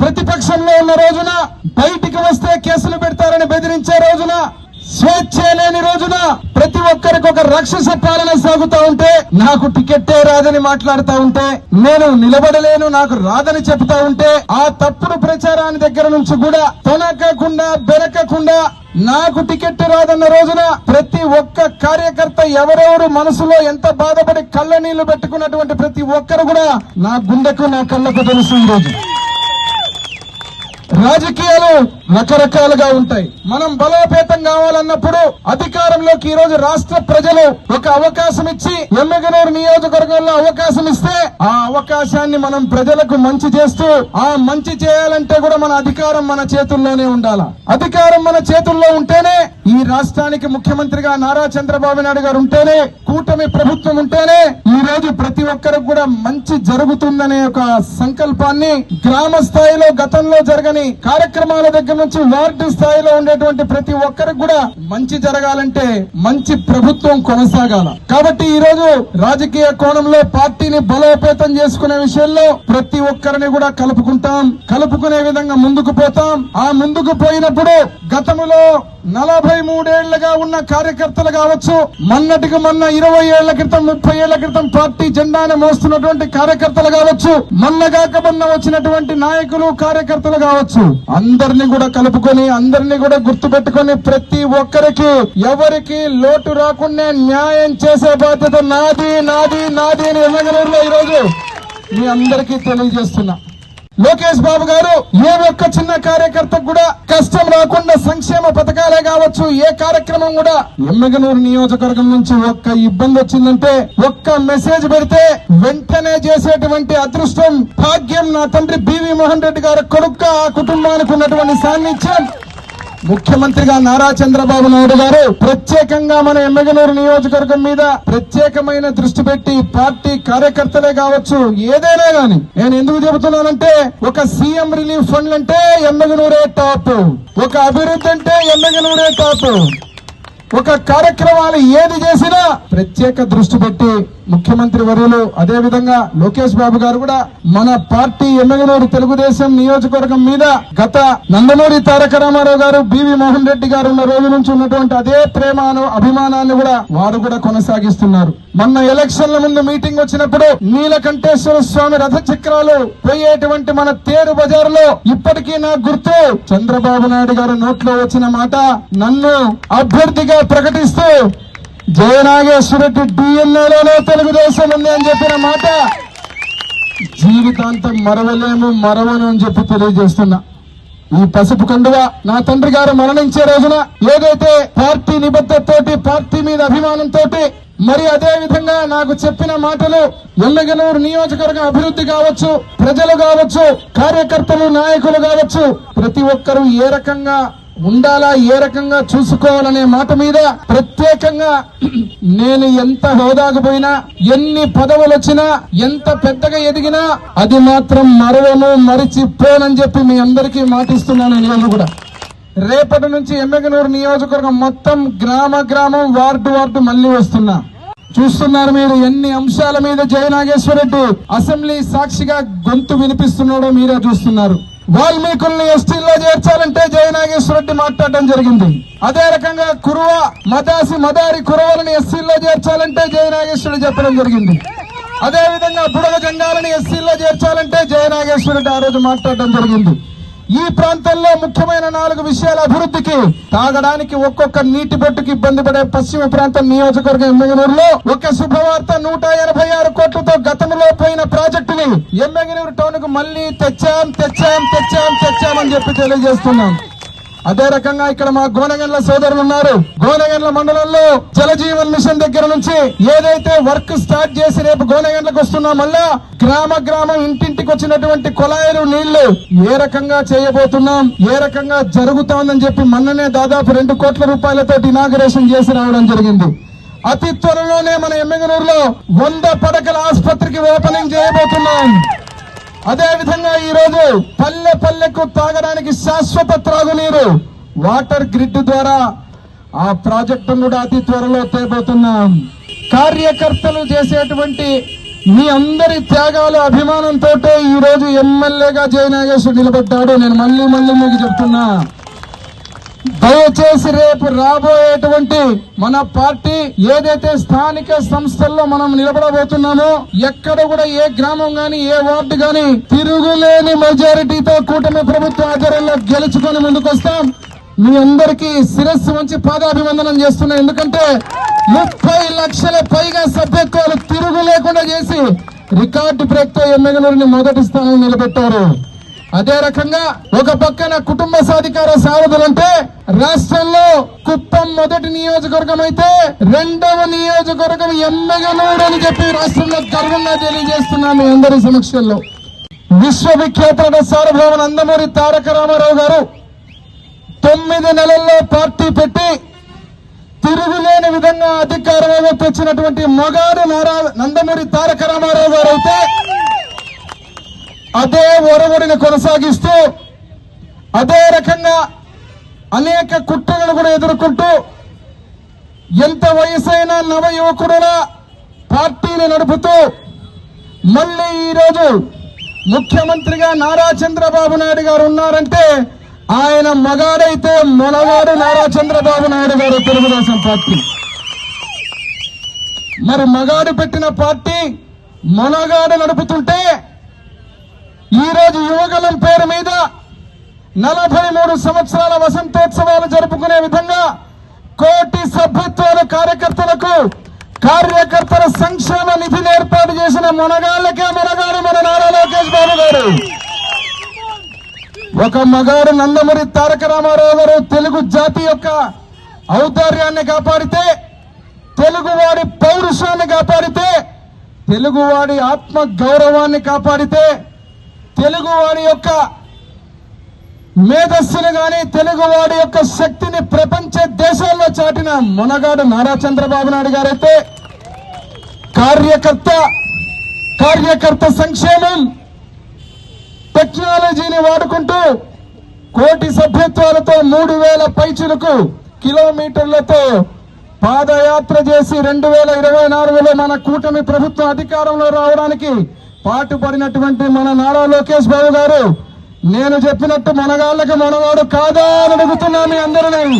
ప్రతిపక్షంలో ఉన్న రోజున బయటికి వస్తే కేసులు పెడతారని బెదిరించే రోజున స్వేచ్ఛ లేని రోజున ప్రతి ఒక్కరికి ఒక రాక్షస పాలన సాగుతా ఉంటే నాకు టికెట్టే రాదని మాట్లాడుతా ఉంటే నేను నిలబడలేను నాకు రాదని చెప్తా ఉంటే ఆ తప్పుడు ప్రచారాన్ని దగ్గర నుంచి కూడా తొనకకుండా బెరకకుండా నాకు టికెట్ రాదన్న రోజున ప్రతి ఒక్క కార్యకర్త ఎవరెవరు మనసులో ఎంత బాధపడి కళ్ళ నీళ్ళు పెట్టుకున్నటువంటి ప్రతి ఒక్కరు కూడా నా గుండెకు నా కళ్ళకు తెలుసు ఈ రోజు. రాజకీయాలు రకరకాలుగా ఉంటాయి. మనం బలోపేతం కావాలన్నప్పుడు అధికారంలోకి ఈ రోజు రాష్ట్ర ప్రజలు ఒక అవకాశం ఇచ్చి ఎమ్మెగనూరు నియోజకవర్గంలో అవకాశం ఇస్తే ఆ అవకాశాన్ని మనం ప్రజలకు మంచి చేస్తూ ఆ మంచి చేయాలంటే కూడా మన అధికారం మన చేతుల్లోనే ఉండాల? అధికారం మన చేతుల్లో ఉంటేనే ఈ రాష్ట్రానికి ముఖ్యమంత్రిగా నారా చంద్రబాబు నాయుడు గారు ఉంటేనే కూటమి ప్రభుత్వం ఉంటేనే ఈ రోజు ప్రతి ఒక్కరికి కూడా మంచి జరుగుతుందనే ఒక సంకల్పాన్ని గ్రామ స్థాయిలో గతంలో జరగని కార్యక్రమాల దగ్గర నుంచి వార్డు స్థాయిలో ఉండేటువంటి ప్రతి ఒక్కరికి కూడా మంచి జరగాలంటే మంచి ప్రభుత్వం కొనసాగాల. కాబట్టి ఈ రోజు రాజకీయ కోణంలో పార్టీని బలోపేతం చేసుకునే విషయంలో ప్రతి ఒక్కరిని కూడా కలుపుకుంటాం. కలుపుకునే విధంగా ముందుకు పోతాం. ఆ ముందుకు పోయినప్పుడు గతములో నలభై మూడేళ్ళుగా ఉన్న కార్యకర్తలు కావచ్చు మొన్నటికి మొన్న ఇరవై ఏళ్ళ క్రితం ముప్పై ఏళ్ళ క్రితం పార్టీ జెండాను మోస్తున్నటువంటి కార్యకర్తలు కావచ్చు మొన్న కాక మొన్న వచ్చినటువంటి నాయకులు కార్యకర్తలు కావచ్చు అందరినీ కూడా కలుపుకొని అందరినీ కూడా గుర్తు పెట్టుకొని ప్రతి ఒక్కరికి ఎవరికి లోటు రాకుండా న్యాయం చేసే బాధ్యత నాది నాది నాది అని ఈ ఈరోజు మీ అందరికీ తెలియజేస్తున్నా. లోకేష్ బాబు గారు ఏ ఒక్క చిన్న కార్యకర్తకు కూడా కష్టం రాకుండా సంక్షేమ పథకాలే కావచ్చు ఏ కార్యక్రమం కూడా ఎమ్మగనూరు నియోజకవర్గం నుంచి ఒక్క ఇబ్బంది వచ్చిందంటే ఒక్క మెసేజ్ పెడితే వెంటనే చేసేటువంటి అదృష్టం భాగ్యం నా తండ్రి బివి మోహన్ రెడ్డి గారి కొడుక్క ఆ కుటుంబానికి ఉన్నటువంటి సాన్నిధ్యం. ముఖ్యమంత్రిగా నారా చంద్రబాబు నాయుడు గారు ప్రత్యేకంగా మన ఎమ్మెగనూరు నియోజకవర్గం మీద ప్రత్యేకమైన దృష్టి పెట్టి పార్టీ కార్యకర్తలే కావచ్చు ఏదైనా గాని. నేను ఎందుకు చెబుతున్నానంటే ఒక సీఎం రిలీఫ్ ఫండ్ అంటే ఎమ్మెగనూరే టాప్. ఒక అభివృద్ధి అంటే ఎమ్మెగనూరే టాప్. ఒక కార్యక్రమాలు ఏది చేసినా ప్రత్యేక దృష్టి పెట్టి ముఖ్యమంత్రి వర్యులు అదే విధంగా లోకేష్ బాబు గారు కూడా మన పార్టీ ఎమ్మెగనూరు తెలుగుదేశం నియోజకవర్గం మీద గత నందమూరి తారక రామారావు గారు బివి మోహన్ రెడ్డి గారు ఉన్న రోజు నుంచి ఉన్నటువంటి అదే ప్రేమను అభిమానాన్ని కూడా వారు కూడా కొనసాగిస్తున్నారు. మొన్న ఎలక్షన్ల ముందు మీటింగ్ వచ్చినప్పుడు నీలకంఠేశ్వర స్వామి రథ చక్రాలు పోయేటువంటి మన తేరు బజారులో ఇప్పటికీ నా గుర్తు చంద్రబాబు నాయుడు గారు నోట్లో వచ్చిన మాట నన్ను అభ్యర్థిగా ప్రకటిస్తూ జయనాగేశ్వరరెడ్డి డిఎన్ఏలోనే తెలుగుదేశం ఉంది అని చెప్పిన మాట జీవితాంతం మరవలేము మరవను అని చెప్పి తెలియజేస్తున్నా. ఈ పసుపు కండువ నా తండ్రి గారు మరణించే రోజున ఏదైతే పార్టీ నిబద్ధతతోటి పార్టీ మీద అభిమానంతో మరి అదే విధంగా నాకు చెప్పిన మాటలు ఎల్లగనూరు నియోజకవర్గ అభివృద్ధి కావచ్చు ప్రజలు కావచ్చు కార్యకర్తలు నాయకులు కావచ్చు ప్రతి ఒక్కరూ ఏ రకంగా ఉండాలా? ఏ రకంగా చూసుకోవాలనే మాట మీద ప్రత్యేకంగా నేను ఎంత హోదాకు పోయినా ఎన్ని పదవులు వచ్చినా ఎంత పెద్దగా ఎదిగినా అది మాత్రం మరవను మరిచిపోనని చెప్పి మీ అందరికీ మాటిస్తున్నాను నేను కూడా. రేపటి నుంచి ఎమ్మెగనూరు నియోజకవర్గం మొత్తం గ్రామ గ్రామం వార్డు వార్డు మళ్ళీ వస్తున్నా. చూస్తున్నారు మీరు ఎన్ని అంశాల మీద జయనాగేశ్వరరెడ్డి అసెంబ్లీ సాక్షిగా గొంతు వినిపిస్తున్నాడో మీరే చూస్తున్నారు. వాల్మీకుల్ని ఎస్టీల్లో చేర్చాలంటే జయనాగేశ్వరరెడ్డి మాట్లాడడం జరిగింది. అదే రకంగా కురువ మదాసి మదారి కురవలని ఎస్సీల్లో చేర్చాలంటే జయనాగేశ్వరుడు చెప్పడం జరిగింది. అదే విధంగా బుడగ జెండాలని ఎస్సీల్లో చేర్చాలంటే జయనాగేశ్వరరెడ్డి ఆ రోజు మాట్లాడడం జరిగింది. ఈ ప్రాంతంలో ముఖ్యమైన నాలుగు విషయాల అభివృద్ధికి తాగడానికి ఒక్కొక్క నీటి బొట్టుకి ఇబ్బంది పడే పశ్చిమ ప్రాంతం నియోజకవర్గం ఎమ్మెగనూరులో ఒక శుభవార్త నూట ఎనభై ఆరు కోట్లతో గతంలో పోయిన ప్రాజెక్టుని ఎమ్మెగనూరు టౌన్కు మళ్ళీ తెచ్చాం తెచ్చాం తెచ్చాం తెచ్చామని చెప్పి తెలియజేస్తున్నాం. అదే రకంగా ఇక్కడ మా గోనగండ్ల సోదరులు ఉన్నారు. గోనగండ్ల మండలంలో జలజీవన్ మిషన్ దగ్గర నుంచి ఏదైతే వర్క్ స్టార్ట్ చేసి రేపు గోనగండ్లకు వస్తున్నా మళ్ళా గ్రామ గ్రామం ఇంటింటికి వచ్చినటువంటి కొలాయిలు నీళ్ళు ఏ రకంగా చేయబోతున్నాం ఏ రకంగా జరుగుతోందని చెప్పి మొన్ననే దాదాపు రెండు కోట్ల రూపాయలతో ఇనాగరేషన్ చేసి రావడం జరిగింది. అతి త్వరలోనే మన ఎమ్మెగనూరులో వంద పడకల ఆసుపత్రికి ఓపెనింగ్ చేయబోతున్నాం. అదే విధంగా ఈ రోజు పల్లె పల్లెకు తాగడానికి శాశ్వత త్రాగునీరు వాటర్ గ్రిడ్ ద్వారా ఆ ప్రాజెక్టు కూడా అతి త్వరలో తేబోతున్నాం. కార్యకర్తలు చేసేటువంటి మీ అందరి త్యాగాల అభిమానంతో ఈ రోజు ఎమ్మెల్యేగా జయనాగేశ్వరు నిలబడ్డాడు. నేను మళ్ళీ మళ్ళీ మీకు చెప్తున్నా. దయచేసి రేపు రాబోయేటువంటి మన పార్టీ ఏదైతే స్థానిక సంస్థల్లో మనం నిలబడబోతున్నామో ఎక్కడ కూడా ఏ గ్రామం గాని ఏ వార్డు గాని తిరుగులేని మెజారిటీతో కూటమి ప్రభుత్వ ఆధ్వర్యంలో గెలుచుకొని ముందుకొస్తాం. మీ అందరికీ శిరస్సు వంచి పాదాభివందనం చేస్తున్నా. ఎందుకంటే ముప్పై లక్షల పైగా సభ్యత్వాలు తిరుగు లేకుండా చేసి రికార్డు బ్రేక్తో ఎమ్మెగనూరుని మొదటి స్థానం నిలబెట్టారు. అదే రకంగా ఒక పక్కన కుటుంబ సాధికార సారథులంటే రాష్ట్రంలో కుప్పం మొదటి నియోజకవర్గం అయితే రెండవ నియోజకవర్గం ఎమ్మెగనూడు అని చెప్పి రాష్ట్రంలో గర్వంగా తెలియజేస్తున్నాను అందరి సమక్షంలో. విశ్వవిఖ్యాత సార్వభౌమ నందమూరి తారక రామారావు గారు తొమ్మిది నెలల్లో పార్టీ పెట్టి తిరుగులేని విధంగా అధికారంలో తెచ్చినటువంటి మొగాడు నారా నందమూరి తారక రామారావు గారు అయితే అదే ఒరవడిని కొనసాగిస్తూ అదే రకంగా అనేక కుట్రలను కూడా ఎదుర్కొంటూ ఎంత వయసైన నవ యువకుడులా పార్టీని నడుపుతూ మళ్ళీ ఈరోజు ముఖ్యమంత్రిగా నారా చంద్రబాబు నాయుడు గారు ఉన్నారంటే ఆయన మగాడైతే మొనగాడు నారా చంద్రబాబు నాయుడు గారు తెలుగుదేశం పార్టీ. మరి మగాడు పెట్టిన పార్టీ మొనగాడు నడుపుతుంటే ఈ రోజు యువగలం పేరు మీద నలభై మూడు సంవత్సరాల వసంతోత్సవాలు జరుపుకునే విధంగా కోటి సభ్యత్వాల కార్యకర్తలకు కార్యకర్తల సంక్షేమ నిధిని ఏర్పాటు చేసిన మనగాళ్ళకే మనగాడు మన నారా లోకేష్ బాబు గారు. ఒక మగాడు నందమూరి తారక రామారావు గారు తెలుగు జాతి యొక్క ఔదార్యాన్ని కాపాడితే తెలుగువాడి పౌరుషాన్ని కాపాడితే తెలుగువాడి ఆత్మ గౌరవాన్ని కాపాడితే తెలుగువాడి యొక్క మేధస్సును కానీ తెలుగువాడి యొక్క శక్తిని ప్రపంచ దేశాల్లో చాటిన మొనగాడు నారా చంద్రబాబు నాయుడు గారైతే కార్యకర్త కార్యకర్త సంక్షేమం టెక్నాలజీని వాడుకుంటూ కోటి సభ్యత్వాలతో మూడు వేల పైచులకు కిలోమీటర్లతో పాదయాత్ర చేసి రెండు వేల ఇరవై నాలుగులో మన కూటమి ప్రభుత్వం అధికారంలో రావడానికి పాటుపడినటువంటి మన నారా లోకేష్ బాబు గారు నేను చెప్పినట్టు మనగాళ్ళకి మనవాడు కాదా అని అడుగుతున్నా మీ అందరినీ.